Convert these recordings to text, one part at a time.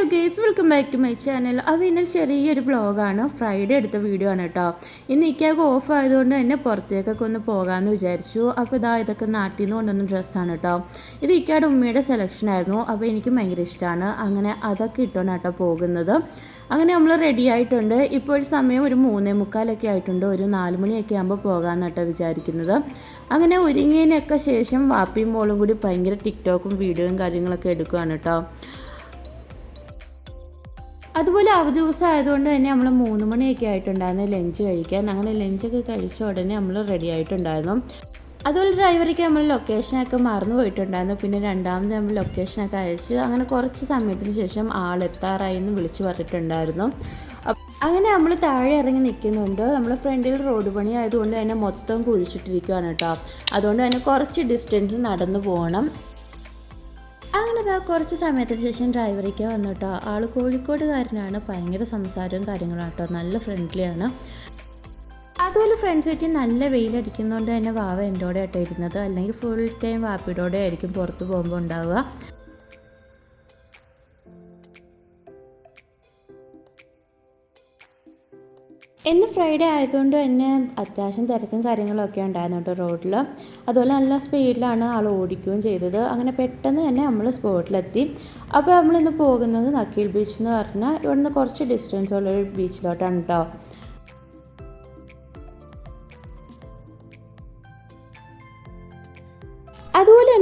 Hello guys welcome back to my channel. അപ്പോൾ ഇന്നൊരു ചെറിയൊരു വ്ളോഗാണ്. ഫ്രൈഡേ എടുത്ത വീഡിയോ ആണ് കേട്ടോ. ഇന്ന് ഇക്കാക്ക് ഓഫ് ആയതുകൊണ്ട് തന്നെ പുറത്തേക്കൊക്കെ ഒന്ന് പോകാമെന്ന് വിചാരിച്ചു. അപ്പോൾ ഇതാ ഇതൊക്കെ നാട്ടിൽ നിന്ന് കൊണ്ടുവന്ന ഡ്രസ്സാണ് കേട്ടോ. ഇത് ഇക്കയുടെ ഉമ്മയുടെ സെലക്ഷൻ ആയിരുന്നു. അപ്പോൾ എനിക്ക് ഭയങ്കര ഇഷ്ടമാണ്. അങ്ങനെ അതൊക്കെ ഇട്ടോണ്ട് കേട്ടോ പോകുന്നത്. അങ്ങനെ നമ്മൾ റെഡി ആയിട്ടുണ്ട്. ഇപ്പോൾ ഒരു സമയം ഒരു മൂന്നേ മുക്കാലൊക്കെ ആയിട്ടുണ്ട്. ഒരു നാല് മണിയൊക്കെ ആകുമ്പോൾ പോകാമെന്നാട്ടോ വിചാരിക്കുന്നത്. അങ്ങനെ ഒരുങ്ങിയതിനൊക്കെ ശേഷം വാപ്പിയും മോളും കൂടി ഭയങ്കര ടിക്ടോക്കും വീഡിയോയും കാര്യങ്ങളൊക്കെ എടുക്കുകയാണ് കേട്ടോ. അതുപോലെ അവധി ദിവസം ആയതുകൊണ്ട് തന്നെ നമ്മൾ മൂന്ന് മണിയൊക്കെ ആയിട്ടുണ്ടായിരുന്നു ലഞ്ച് കഴിക്കാൻ. അങ്ങനെ ലഞ്ചൊക്കെ കഴിച്ച ഉടനെ നമ്മൾ റെഡി ആയിട്ടുണ്ടായിരുന്നു. അതുപോലെ ഡ്രൈവർക്ക് നമ്മൾ ലൊക്കേഷനൊക്കെ മറന്നു പോയിട്ടുണ്ടായിരുന്നു. പിന്നെ രണ്ടാമത് നമ്മൾ ലൊക്കേഷനൊക്കെ അയച്ച് അങ്ങനെ കുറച്ച് സമയത്തിന് ശേഷം ആളെത്താറായി എന്ന് വിളിച്ചു പറഞ്ഞിട്ടുണ്ടായിരുന്നു. അങ്ങനെ നമ്മൾ താഴെ ഇറങ്ങി നിൽക്കുന്നുണ്ട്. നമ്മൾ ഫ്രണ്ടിൽ റോഡ് പണി ആയതുകൊണ്ട് തന്നെ മൊത്തം കുഴിച്ചിട്ടിരിക്കുകയാണ് കേട്ടോ. അതുകൊണ്ട് തന്നെ കുറച്ച് ഡിസ്റ്റൻസ് നടന്നു പോകണം. അങ്ങനെ കുറച്ച് സമയത്തിന് ശേഷം ഡ്രൈവറേക്ക് വന്നു കേട്ടോ ആൾ കോഴിക്കോടുകാരനാണ്. ഭയങ്കര സംസാരവും കാര്യങ്ങളും കേട്ടോ നല്ല ഫ്രണ്ട്ലിയാണ് അതുപോലെ ഫ്രണ്ട്സ് പറ്റി നല്ല വെയിലടിക്കുന്നതുകൊണ്ട് തന്നെ വാവ എന്റെ കൂടെ ആട്ടോ ഇരുന്നത്. അല്ലെങ്കിൽ ഫുൾ ടൈം വാപ്പിയുടെ ആയിരിക്കും പുറത്ത് പോകുമ്പോൾ ഉണ്ടാവുക. ഇന്ന് ഫ്രൈഡേ ആയതുകൊണ്ട് തന്നെ അത്യാവശ്യം തിരക്കും കാര്യങ്ങളൊക്കെ ഉണ്ടായിരുന്നു കേട്ടോ റോഡിൽ അതുപോലെ നല്ല സ്പീഡിലാണ് ആൾ ഓടിക്കുകയും ചെയ്തത്. അങ്ങനെ പെട്ടെന്ന് തന്നെ നമ്മൾ സ്പോട്ടിലെത്തി അപ്പോൾ നമ്മളിന്ന് പോകുന്നത് നക്കീൽ ബീച്ച് എന്ന് പറഞ്ഞാൽ ഇവിടുന്ന് കുറച്ച് ഡിസ്റ്റൻസ് ഉള്ള ഒരു ബീച്ചിലോട്ടാണ് കേട്ടോ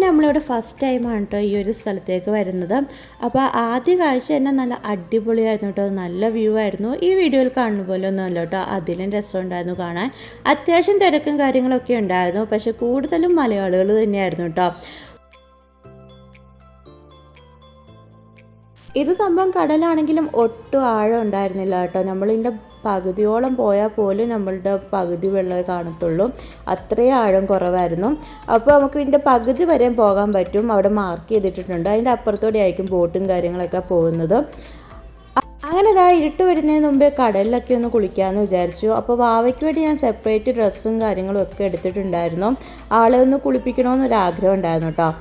നമ്മളിവിടെ ഫസ്റ്റ് ടൈമാണ് കേട്ടോ ഈ ഒരു സ്ഥലത്തേക്ക് വരുന്നത്. അപ്പോൾ ആദ്യ കാഴ്ച തന്നെ നല്ല അടിപൊളിയായിരുന്നു കേട്ടോ നല്ല വ്യൂ ആയിരുന്നു. ഈ വീഡിയോയിൽ കാണുന്ന പോലെ ഒന്നുമല്ല കേട്ടോ അതിലും രസമുണ്ടായിരുന്നു കാണാൻ. അത്യാവശ്യം തിരക്കും കാര്യങ്ങളൊക്കെ ഉണ്ടായിരുന്നു. പക്ഷെ കൂടുതലും മലയാളികൾ തന്നെയായിരുന്നു കേട്ടോ ഇത് സംഭവം കടലാണെങ്കിലും ഒട്ടും ആഴം ഉണ്ടായിരുന്നില്ല കേട്ടോ നമ്മളിതിന്റെ പകുതിയോളം പോയാൽ പോലും നമ്മളുടെ പകുതി വെള്ളമേ കാണത്തുള്ളൂ. അത്രയും ആഴം കുറവായിരുന്നു. അപ്പോൾ നമുക്ക് ഇതിന്റെ പകുതി വരെ പോകാൻ പറ്റും. അവിടെ മാർക്ക് ചെയ്തിട്ടുണ്ട് അതിന്റെ അപ്പുറത്തോടെ ആയിരിക്കും ബോട്ടും കാര്യങ്ങളൊക്കെ പോകുന്നത്. അങ്ങനെ ഇതാ ഇരുട്ട് വരുന്നതിന് മുമ്പേ കടലിലൊക്കെ ഒന്ന് കുളിക്കാമെന്ന് വിചാരിച്ചു. അപ്പോൾ വാവയ്ക്ക് വേണ്ടി ഞാൻ സെപ്പറേറ്റ് ഡ്രസ്സും കാര്യങ്ങളും ഒക്കെ എടുത്തിട്ടുണ്ടായിരുന്നു. ആളെ ഒന്ന് കുളിപ്പിക്കണമെന്നൊരു ആഗ്രഹം ഉണ്ടായിരുന്നു കേട്ടോ.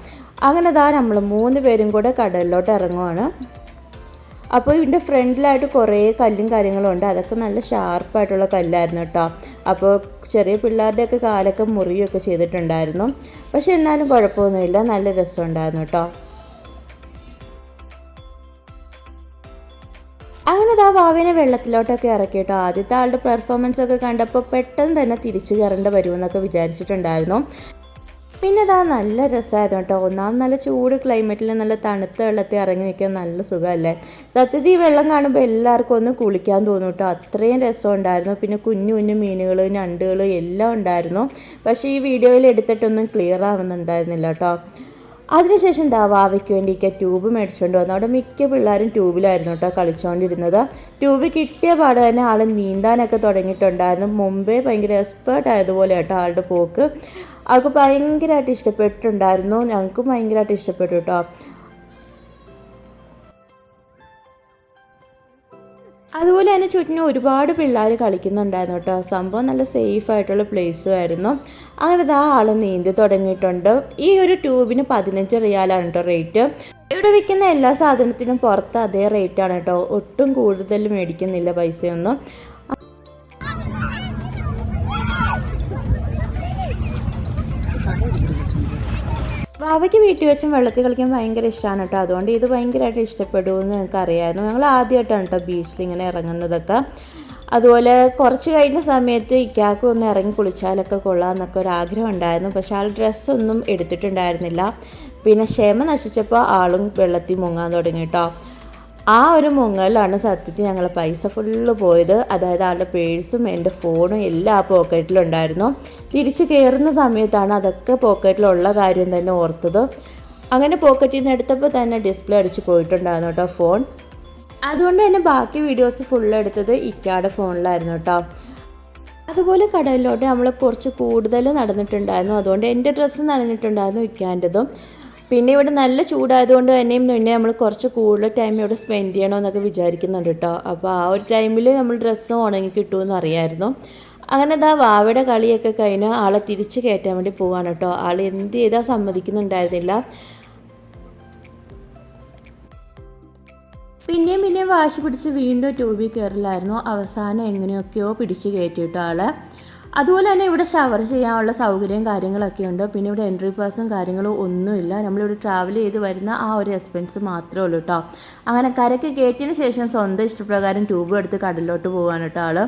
അങ്ങനെ ഇതാ നമ്മൾ മൂന്ന് പേരും കൂടെ കടലിലോട്ട് ഇറങ്ങുവാണ്. അപ്പോൾ ഇതിന്റെ ഫ്രണ്ടിലായിട്ട് കുറേ കല്ലും കാര്യങ്ങളും ഉണ്ട് അതൊക്കെ നല്ല ഷാർപ്പായിട്ടുള്ള കല്ലായിരുന്നു കേട്ടോ. അപ്പോൾ ചെറിയ പിള്ളേരുടെയൊക്കെ കാലൊക്കെ മുറിയൊക്കെ ചെയ്തിട്ടുണ്ടായിരുന്നു. പക്ഷെ എന്നാലും കുഴപ്പമൊന്നുമില്ല. നല്ല രസമുണ്ടായിരുന്നു കേട്ടോ. അങ്ങനെ ആ വാവിനെ വെള്ളത്തിലോട്ടൊക്കെ ഇറക്കി കേട്ടോ. ആദ്യത്തെ ആളുടെ പെർഫോമൻസ് ഒക്കെ കണ്ടപ്പോൾ പെട്ടെന്ന് തന്നെ തിരിച്ചു കയറേണ്ട വരുമെന്നൊക്കെ വിചാരിച്ചിട്ടുണ്ടായിരുന്നു. പിന്നെ ഇതാ നല്ല രസമായിരുന്നു കേട്ടോ. ഒന്നാം നല്ല ചൂട് ക്ലൈമറ്റിൽ നല്ല തണുത്ത വെള്ളത്തിൽ ഇറങ്ങി നിൽക്കാൻ നല്ല സുഖമല്ലേ? സത്യത്തിൽ ഈ വെള്ളം കാണുമ്പോൾ എല്ലാവർക്കും ഒന്ന് കുളിക്കാൻ തോന്നും കേട്ടോ. അത്രയും രസം ഉണ്ടായിരുന്നു. പിന്നെ കുഞ്ഞു കുഞ്ഞു മീനുകൾ ഞണ്ടുകൾ എല്ലാം ഉണ്ടായിരുന്നു. പക്ഷേ ഈ വീഡിയോയിൽ എടുത്തിട്ടൊന്നും ക്ലിയർ ആവുന്നുണ്ടായിരുന്നില്ല കേട്ടോ. അതിനുശേഷം എന്താ വാവയ്ക്ക് വേണ്ടിയൊക്കെ ട്യൂബ് മേടിച്ചുകൊണ്ട് വന്നു. അവിടെ മിക്ക പിള്ളേരും ട്യൂബിലായിരുന്നു കേട്ടോ കളിച്ചുകൊണ്ടിരുന്നത് ട്യൂബ് കിട്ടിയ പാട് തന്നെ ആൾ നീന്താനൊക്കെ തുടങ്ങിയിട്ടുണ്ടായിരുന്നു. മുമ്പേ ഭയങ്കര എക്സ്പേർട്ട് ആയതുപോലെ കേട്ടോ ആളുടെ പോക്ക്. ആൾക്ക് ഭയങ്കരമായിട്ട് ഇഷ്ടപ്പെട്ടിട്ടുണ്ടായിരുന്നു. ഞങ്ങൾക്കും ഭയങ്കരമായിട്ട് ഇഷ്ടപ്പെട്ടു കേട്ടോ അതുപോലെ തന്നെ ചുറ്റിനും ഒരുപാട് പിള്ളേർ കളിക്കുന്നുണ്ടായിരുന്നു കേട്ടോ സംഭവം നല്ല സേഫ് ആയിട്ടുള്ള പ്ലേസും ആയിരുന്നു. അങ്ങനെ ആ ആൾ നീന്തി തുടങ്ങിയിട്ടുണ്ട്. ഈ ഒരു ട്യൂബിന് പതിനഞ്ച് റിയാലാണ് കേട്ടോ റേറ്റ് ഇവിടെ വിൽക്കുന്ന എല്ലാ സാധനത്തിനും പുറത്ത് അതേ റേറ്റാണ് കേട്ടോ ഒട്ടും കൂടുതൽ മേടിക്കുന്നില്ല പൈസയൊന്നും. വാവയ്ക്ക് വീട്ടിൽ വെച്ചും വെള്ളത്തിൽ കളിക്കാൻ ഭയങ്കര ഇഷ്ടമാണ് കേട്ടോ. അതുകൊണ്ട് ഇത് ഭയങ്കരമായിട്ട് ഇഷ്ടപ്പെടുമെന്ന് ഞങ്ങൾക്ക് അറിയാമായിരുന്നു ഞങ്ങൾ ആദ്യമായിട്ടാണ് കേട്ടോ ബീച്ചിൽ ഇങ്ങനെ ഇറങ്ങുന്നതൊക്കെ. അതുപോലെ കുറച്ച് കഴിഞ്ഞ സമയത്ത് ഇക്കാക്ക് ഒന്ന് ഇറങ്ങി കുളിച്ചാലൊക്കെ കൊള്ളാം എന്നൊക്കെ ഒരു ആഗ്രഹം ഉണ്ടായിരുന്നു. പക്ഷെ ആൾ ഡ്രസ്സൊന്നും എടുത്തിട്ടുണ്ടായിരുന്നില്ല. പിന്നെ ക്ഷമ നശിച്ചപ്പോൾ ആളും വെള്ളത്തിൽ മുങ്ങാൻ തുടങ്ങി കേട്ടോ. ആ ഒരു മുങ്ങലാണ് സത്യത്തിൽ ഞങ്ങൾ പൈസ ഫുള്ള് പോയത്. അതായത് ആളുടെ പേഴ്സും എന്റെ ഫോണും എല്ലാം ആ പോക്കറ്റിലുണ്ടായിരുന്നു തിരിച്ച് കയറുന്ന സമയത്താണ് അതൊക്കെ പോക്കറ്റിലുള്ള കാര്യം തന്നെ ഓർത്തത്. അങ്ങനെ പോക്കറ്റിൽ നിന്ന് എടുത്തപ്പോൾ തന്നെ ഡിസ്പ്ലേ അടിച്ച് പോയിട്ടുണ്ടായിരുന്നു കേട്ടോ ഫോൺ അതുകൊണ്ട് തന്നെ ബാക്കി വീഡിയോസ് ഫുൾ എടുത്തത് ഇക്കാടെ ഫോണിലായിരുന്നു കേട്ടോ അതുപോലെ കടലിലോട്ട് നമ്മൾ കുറച്ച് കൂടുതൽ നടന്നിട്ടുണ്ടായിരുന്നു. അതുകൊണ്ട് എന്റെ ഡ്രസ്സ് നനഞ്ഞിട്ടുണ്ടായിരുന്നു ഇക്കാന്റെതും പിന്നെ ഇവിടെ നല്ല ചൂടായതുകൊണ്ട് തന്നെയും പിന്നെ നമ്മൾ കുറച്ച് കൂടുതൽ ടൈം ഇവിടെ സ്പെൻഡ് ചെയ്യണമെന്നൊക്കെ വിചാരിക്കുന്നുണ്ട് കേട്ടോ അപ്പോൾ ആ ഒരു ടൈമിൽ നമ്മൾ ഡ്രസ്സ് ഉണങ്ങി കിട്ടുമെന്ന് അറിയായിരുന്നു. അങ്ങനെ ഇതാ വാവയുടെ കളിയൊക്കെ കഴിഞ്ഞ് ആളെ തിരിച്ച് കയറ്റാൻ വേണ്ടി പോവാണ് കേട്ടോ ആൾ എന്ത് ചെയ്താൽ സമ്മതിക്കുന്നുണ്ടായിരുന്നില്ല. പിന്നെയും പിന്നെയും വാശി പിടിച്ച് വീണ്ടും ട്യൂബിൽ കയറില്ലായിരുന്നു അവസാനം എങ്ങനെയൊക്കെയോ പിടിച്ച് കയറ്റിയിട്ടോ ആൾ. അതുപോലെ തന്നെ ഇവിടെ ഷവർ ചെയ്യാനുള്ള സൗകര്യം കാര്യങ്ങളൊക്കെ ഉണ്ട്. പിന്നെ ഇവിടെ എൻട്രി പാസും കാര്യങ്ങളും ഒന്നുമില്ല. നമ്മളിവിടെ ട്രാവൽ ചെയ്ത് വരുന്ന ആ ഒരു എക്സ്പെൻസ് മാത്രമേ ഉള്ളൂ കേട്ടോ അങ്ങനെ കരയ്ക്ക് കയറ്റിയതിന് ശേഷം സ്വന്തം ഇഷ്ടപ്രകാരം ട്യൂബ് എടുത്ത് കടലിലോട്ട് പോകാൻ കേട്ടോ ആൾ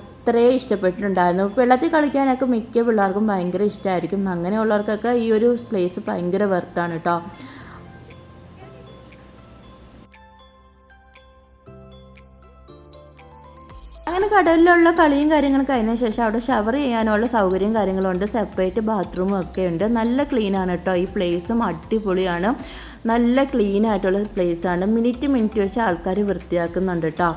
അത്രയും ഇഷ്ടപ്പെട്ടിട്ടുണ്ടായിരുന്നു. വെള്ളത്തിൽ കളിക്കാനൊക്കെ മിക്ക പിള്ളേർക്കും ഭയങ്കര ഇഷ്ടമായിരിക്കും അങ്ങനെയുള്ളവർക്കൊക്കെ ഈ ഒരു പ്ലേസ് ഭയങ്കര വെർത്താണ് കേട്ടോ അങ്ങനെ കടലിലുള്ള കളിയും കാര്യങ്ങളൊക്കെ അതിന് ശേഷം അവിടെ ഷവർ ചെയ്യാനുള്ള സൗകര്യം കാര്യങ്ങളും ഉണ്ട് സെപ്പറേറ്റ് ബാത്റൂമും ഒക്കെ ഉണ്ട്. നല്ല ക്ലീനാണ് കേട്ടോ ഈ പ്ലേസും അടിപൊളിയാണ്. നല്ല ക്ലീൻ ആയിട്ടുള്ള പ്ലേസാണ് മിനിറ്റ് മിനിറ്റ് വെച്ച് ആൾക്കാർ വൃത്തിയാക്കുന്നുണ്ട് കേട്ടോ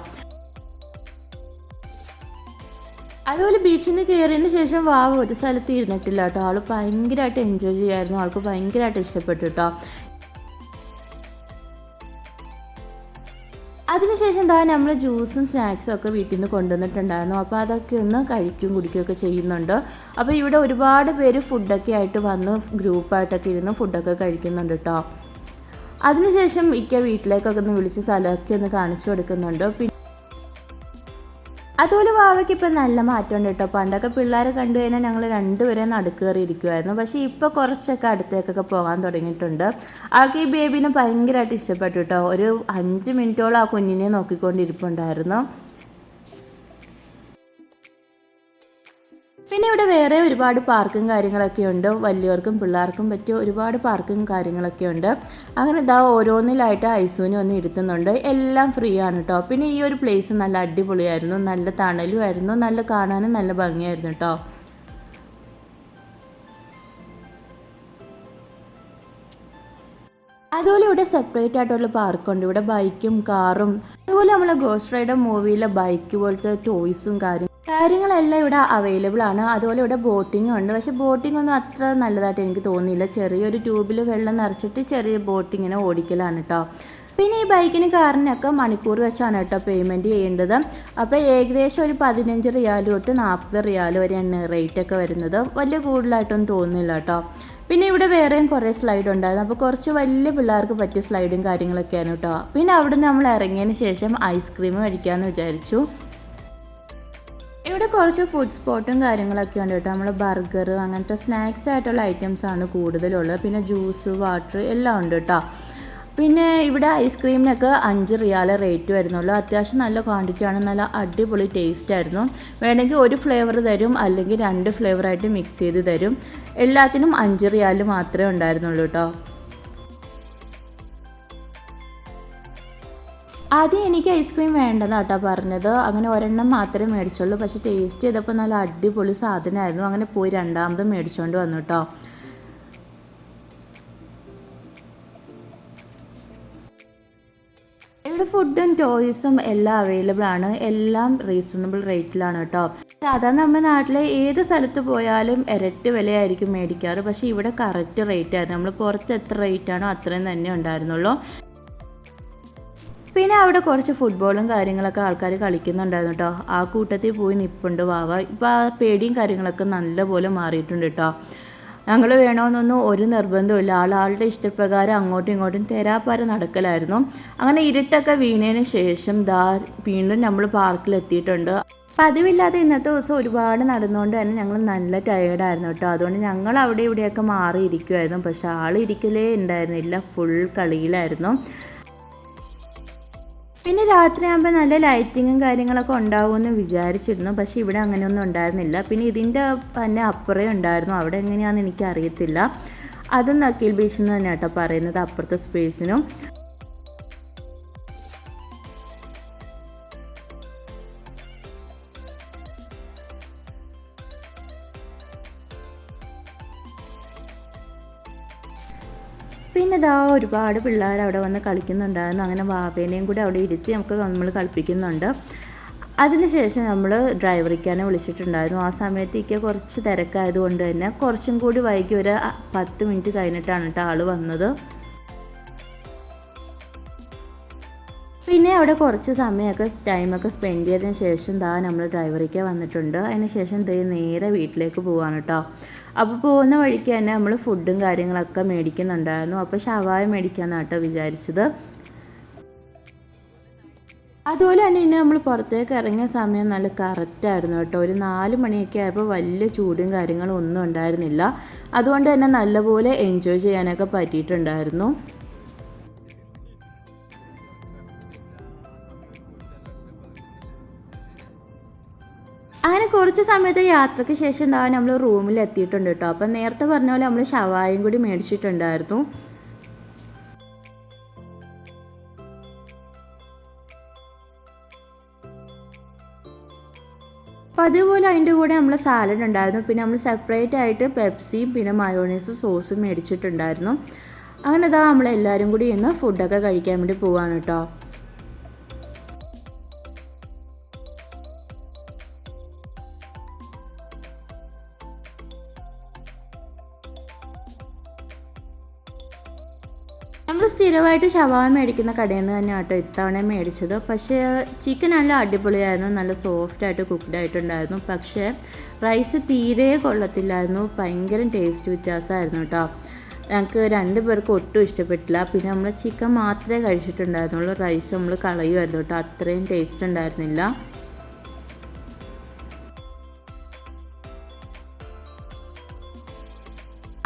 അതുപോലെ ബീച്ചിൽ നിന്ന് കയറിയതിന് ശേഷം വാവ് ഒരു സ്ഥലത്ത് ഇരുന്നിട്ടില്ല കേട്ടോ ആൾ ഭയങ്കരമായിട്ട് എൻജോയ് ചെയ്യായിരുന്നു. ആൾക്ക് ഭയങ്കരമായിട്ട് ഇഷ്ടപ്പെട്ടു കേട്ടോ അതിനുശേഷം എന്താ നമ്മൾ ജ്യൂസും സ്നാക്സും ഒക്കെ വീട്ടിൽ നിന്ന് കൊണ്ടുവന്നിട്ടുണ്ടായിരുന്നു. അപ്പോൾ അതൊക്കെ ഒന്ന് കഴിക്കും കുടിക്കുകയൊക്കെ ചെയ്യുന്നുണ്ട്. അപ്പോൾ ഇവിടെ ഒരുപാട് പേര് ഫുഡൊക്കെ ആയിട്ട് വന്ന് ഗ്രൂപ്പായിട്ടൊക്കെ ഇരുന്ന് ഫുഡൊക്കെ കഴിക്കുന്നുണ്ട് കേട്ടോ അതിനുശേഷം ഇക്ക വീട്ടിലേക്കൊക്കെ ഒന്ന് വിളിച്ച് സ്ഥലമൊക്കെ ഒന്ന് കാണിച്ചു കൊടുക്കുന്നുണ്ട്. അതുപോലെ വാവയ്ക്ക് ഇപ്പം നല്ല മാറ്റമുണ്ട് കേട്ടോ. പണ്ടൊക്കെ പിള്ളേരെ കണ്ടു കഴിഞ്ഞാൽ ഞങ്ങൾ രണ്ടുപേരെ നടുക്കേറി ഇരിക്കുമായിരുന്നു പക്ഷേ ഇപ്പോൾ കുറച്ചൊക്കെ അടുത്തേക്കൊക്കെ പോകാൻ തുടങ്ങിയിട്ടുണ്ട്. അവൾക്ക് ഈ ബേബീനെ ഭയങ്കരമായിട്ട് ഇഷ്ടപ്പെട്ടു കേട്ടോ. ഒരു അഞ്ച് മിനിറ്റോളം ആ കുഞ്ഞിനെ നോക്കിക്കൊണ്ടിരിപ്പുണ്ടായിരുന്നു. പിന്നെ ഇവിടെ വേറെ ഒരുപാട് പാർക്കും കാര്യങ്ങളൊക്കെ ഉണ്ട്. വലിയവർക്കും പിള്ളേർക്കും പറ്റിയ ഒരുപാട് പാർക്കും കാര്യങ്ങളൊക്കെ ഉണ്ട്. അങ്ങനെ ഇതാ ഓരോന്നിലായിട്ട് ഐസൂനെ ഒന്ന് ഇരുത്തുന്നുണ്ട്. എല്ലാം ഫ്രീ ആണ് കേട്ടോ പിന്നെ ഈ ഒരു പ്ലേസ് നല്ല അടിപൊളിയായിരുന്നു. നല്ല തണലുമായിരുന്നു. നല്ല കാണാനും നല്ല ഭംഗിയായിരുന്നു കേട്ടോ അതുപോലെ ഇവിടെ സെപ്പറേറ്റ് ആയിട്ടുള്ള പാർക്കുണ്ട് ഇവിടെ ബൈക്കും കാറും അതുപോലെ നമ്മളെ ഗോസ്റ്റ് റൈഡർ മൂവിയിലെ ബൈക്ക് പോലത്തെ ടോയ്സും കാര്യം കാര്യങ്ങളെല്ലാം ഇവിടെ അവൈലബിൾ ആണ്. അതുപോലെ ഇവിടെ ബോട്ടിംഗ് ഉണ്ട്. പക്ഷെ ബോട്ടിംഗ് ഒന്നും അത്ര നല്ലതായിട്ട് എനിക്ക് തോന്നിയില്ല ചെറിയൊരു ട്യൂബിൽ വെള്ളം നിറച്ചിട്ട് ചെറിയ ബോട്ടിങ്ങിനെ ഓടിക്കലാണ് കേട്ടോ പിന്നെ ഈ ബൈക്കിന് കാറിനൊക്കെ മണിക്കൂർ വെച്ചാണ് കേട്ടോ പേയ്മെന്റ് ചെയ്യേണ്ടത്. അപ്പോൾ ഏകദേശം ഒരു പതിനഞ്ച് റിയാൽ തൊട്ട് നാൽപ്പത് റിയാൽ വരെയാണ് റേറ്റ് ഒക്കെ വരുന്നത്. വലിയ കൂടുതലായിട്ടൊന്നും തോന്നുന്നില്ല കേട്ടോ പിന്നെ ഇവിടെ വേറെയും കുറേ സ്ലൈഡ് ഉണ്ടായിരുന്നു. അപ്പോൾ കുറച്ച് വലിയ പിള്ളേർക്ക് പറ്റിയ സ്ലൈഡും കാര്യങ്ങളൊക്കെയാണ് കേട്ടോ പിന്നെ അവിടെ നമ്മൾ ഇറങ്ങിയതിന് ശേഷം ഐസ്ക്രീം കഴിക്കാമെന്ന് വിചാരിച്ചു. ഇവിടെ കുറച്ച് ഫുഡ് സ്പോട്ടും കാര്യങ്ങളൊക്കെ ഉണ്ട് കേട്ടോ. നമ്മൾ ബർഗർ അങ്ങനത്തെ സ്നാക്സ് ആയിട്ടുള്ള ഐറ്റംസ് ആണ് കൂടുതലുള്ളത്. പിന്നെ ജ്യൂസ് വാട്ടർ എല്ലാം ഉണ്ട് കേട്ടോ. പിന്നെ ഇവിടെ ഐസ്ക്രീമിനൊക്കെ അഞ്ച് റിയാല റേറ്റ് വരുന്നുള്ളൂ. അത്യാവശ്യം നല്ല ക്വാണ്ടിറ്റി ആണ്. നല്ല അടിപൊളി ടേസ്റ്റ് ആയിരുന്നു. വേണമെങ്കിൽ ഒരു ഫ്ലേവർ തരും അല്ലെങ്കിൽ രണ്ട് ഫ്ലേവറായിട്ട് മിക്സ് ചെയ്ത് തരും. എല്ലാത്തിനും അഞ്ച് റിയാൽ മാത്രമേ ഉണ്ടായിരുന്നുള്ളൂ കേട്ടോ. ആദ്യം എനിക്ക് ഐസ്ക്രീം വേണ്ടെന്ന് കേട്ടോ പറഞ്ഞത്. അങ്ങനെ ഒരെണ്ണം മാത്രമേ മേടിച്ചുള്ളൂ. പക്ഷേ ടേസ്റ്റ് ചെയ്തപ്പോൾ നല്ല അടിപൊളി സാധനമായിരുന്നു അങ്ങനെ പോയി രണ്ടാമതും മേടിച്ചുകൊണ്ട് വന്നു കേട്ടോ ഇവിടെ ഫുഡും ടോയ്സും എല്ലാം അവൈലബിൾ ആണ്. എല്ലാം റീസണബിൾ റേറ്റിലാണ് കേട്ടോ സാധാരണ നമ്മുടെ നാട്ടിലെ ഏത് സ്ഥലത്ത് പോയാലും ഇരട്ടി വിലയായിരിക്കും മേടിക്കാറ്. പക്ഷേ ഇവിടെ കറക്റ്റ് റേറ്റ് ആയിരുന്നു. നമ്മൾ പുറത്ത് എത്ര റേറ്റ് ആണോ അത്രയും തന്നെ ഉണ്ടായിരുന്നുള്ളൂ. പിന്നെ അവിടെ കുറച്ച് ഫുട്ബോളും കാര്യങ്ങളൊക്കെ ആൾക്കാർ കളിക്കുന്നുണ്ടായിരുന്നു കേട്ടോ ആ കൂട്ടത്തിൽ പോയി നിൽപ്പുണ്ട് വാവ. ഇപ്പോൾ ആ പേടിയും കാര്യങ്ങളൊക്കെ നല്ലപോലെ മാറിയിട്ടുണ്ട് കേട്ടോ ഞങ്ങൾ വേണമെന്നൊന്നും ഒരു നിർബന്ധമില്ല ആളാളുടെ ഇഷ്ടപ്രകാരം അങ്ങോട്ടും ഇങ്ങോട്ടും തെരാപ്പാര നടക്കലായിരുന്നു. അങ്ങനെ ഇരുട്ടൊക്കെ വീണതിന് ശേഷം ദാ വീണ്ടും നമ്മൾ പാർക്കിലെത്തിയിട്ടുണ്ട്. പതിവില്ലാതെ ഇന്നത്തെ ദിവസം ഒരുപാട് നടന്നുകൊണ്ട് തന്നെ ഞങ്ങൾ നല്ല ടയേർഡായിരുന്നു കേട്ടോ അതുകൊണ്ട് ഞങ്ങൾ അവിടെ ഇവിടെയൊക്കെ മാറിയിരിക്കുമായിരുന്നു പക്ഷെ ആൾ ഇരിക്കലേ ഉണ്ടായിരുന്നില്ല. ഫുൾ കളിയിലായിരുന്നു. പിന്നെ രാത്രിയാകുമ്പോൾ നല്ല ലൈറ്റിങ്ങും കാര്യങ്ങളൊക്കെ ഉണ്ടാവുമെന്ന് വിചാരിച്ചിരുന്നു. പക്ഷേ ഇവിടെ അങ്ങനെയൊന്നും ഉണ്ടായിരുന്നില്ല. പിന്നെ ഇതിന്റെ തന്നെ അപ്പുറേ ഉണ്ടായിരുന്നു. അവിടെ എങ്ങനെയാണെന്ന് എനിക്ക് അറിയത്തില്ല അതും നക്കീൽ ബീച്ച് എന്ന് തന്നെ കേട്ടോ പറയുന്നത്. അപ്പുറത്തെ സ്പേസിനും ഒരുപാട് പിള്ളേർ അവിടെ വന്ന് കളിക്കുന്നുണ്ടായിരുന്നു. അങ്ങനെ വാവേനെയും കൂടി അവിടെ ഇരുത്തി നമുക്ക് നമ്മൾ കളിപ്പിക്കുന്നുണ്ട്. അതിനുശേഷം നമ്മൾ ഡ്രൈവറിക്കാനെ വിളിച്ചിട്ടുണ്ടായിരുന്നു. ആ സമയത്തേക്ക് കുറച്ച് തിരക്കായതുകൊണ്ട് തന്നെ കുറച്ചും കൂടി വൈകി ഒരു പത്ത് മിനിറ്റ് കഴിഞ്ഞിട്ടാണ് കേട്ടോ ആൾ വന്നത്. പിന്നെ അവിടെ കുറച്ച് സമയമൊക്കെ ടൈമൊക്കെ സ്പെൻഡ് ചെയ്തതിന് ശേഷം ദാ നമ്മൾ ഡ്രൈവറിക്ക് വന്നിട്ടുണ്ട്. അതിന് ശേഷം ദേ നേരെ വീട്ടിലേക്ക് പോവാണ് കേട്ടോ അപ്പോൾ പോകുന്ന വഴിക്ക് തന്നെ നമ്മൾ ഫുഡും കാര്യങ്ങളൊക്കെ മേടിക്കുന്നുണ്ടായിരുന്നു. അപ്പോൾ ഷവായ മേടിക്കാമെന്നാണ് കേട്ടോ വിചാരിച്ചത്. അതുപോലെ തന്നെ ഇന്ന് നമ്മൾ പുറത്തേക്ക് ഇറങ്ങിയ സമയം നല്ല കറക്റ്റായിരുന്നു കേട്ടോ ഒരു നാല് മണിയൊക്കെ ആയപ്പോൾ വലിയ ചൂടും കാര്യങ്ങളും ഒന്നും ഉണ്ടായിരുന്നില്ല. അതുകൊണ്ട് തന്നെ നല്ലപോലെ എൻജോയ് ചെയ്യാനൊക്കെ പറ്റിയിട്ടുണ്ടായിരുന്നു. കുറച്ച് സമയത്ത് യാത്രയ്ക്ക് ശേഷം എന്താ നമ്മൾ റൂമിൽ എത്തിയിട്ടുണ്ട് കേട്ടോ അപ്പം നേരത്തെ പറഞ്ഞ പോലെ നമ്മൾ ഷവായും കൂടി മേടിച്ചിട്ടുണ്ടായിരുന്നു. അപ്പം അതുപോലെ അതിന്റെ കൂടെ നമ്മൾ സാലഡ് ഉണ്ടായിരുന്നു. പിന്നെ നമ്മൾ സെപ്പറേറ്റ് ആയിട്ട് പെപ്സിയും പിന്നെ മയോണൈസും സോസും മേടിച്ചിട്ടുണ്ടായിരുന്നു. അങ്ങനെ ഇതാ നമ്മളെല്ലാവരും കൂടി ഇന്ന് ഫുഡൊക്കെ കഴിക്കാൻ വേണ്ടി പോവാണ് കേട്ടോ നമ്മൾ സ്ഥിരമായിട്ട് ഷവാമ മേടിക്കുന്ന കടയിൽ നിന്ന് തന്നെ കേട്ടോ ഇത്തവണ മേടിച്ചത്. പക്ഷേ ചിക്കൻ നല്ല അടിപൊളിയായിരുന്നു. നല്ല സോഫ്റ്റ് ആയിട്ട് കുക്ക്ഡ് ആയിട്ടുണ്ടായിരുന്നു. പക്ഷേ റൈസ് തീരെ കൊള്ളത്തില്ലായിരുന്നു. ഭയങ്കര ടേസ്റ്റ് വ്യത്യാസമായിരുന്നു കേട്ടോ. ഞങ്ങൾക്ക് രണ്ട് പേർക്ക് ഒട്ടും ഇഷ്ടപ്പെട്ടില്ല. പിന്നെ നമ്മൾ ചിക്കൻ മാത്രമേ കഴിച്ചിട്ടുണ്ടായിരുന്നുള്ളൂ. റൈസ് നമ്മൾ കളയുമായിരുന്നു കേട്ടോ. അത്രയും ടേസ്റ്റ് ഉണ്ടായിരുന്നില്ല.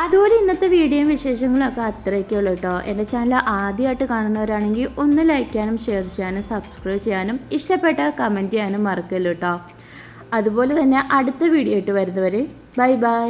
അതുപോലെ ഇന്നത്തെ വീഡിയോയും വിശേഷങ്ങളൊക്കെ അത്രയൊക്കെ ഉള്ളൂ കേട്ടോ. എന്റെ ചാനൽ ആദ്യമായിട്ട് കാണുന്നവരാണെങ്കിൽ ഒന്ന് ലൈക്ക് ചെയ്യാനും ഷെയർ ചെയ്യാനും സബ്സ്ക്രൈബ് ചെയ്യാനും ഇഷ്ടപ്പെട്ട കമന്റ് ചെയ്യാനും മറക്കല്ലോ കേട്ടോ. അതുപോലെ തന്നെ അടുത്ത വീഡിയോ ആയിട്ട് വരുന്നവരെ ബൈ ബൈ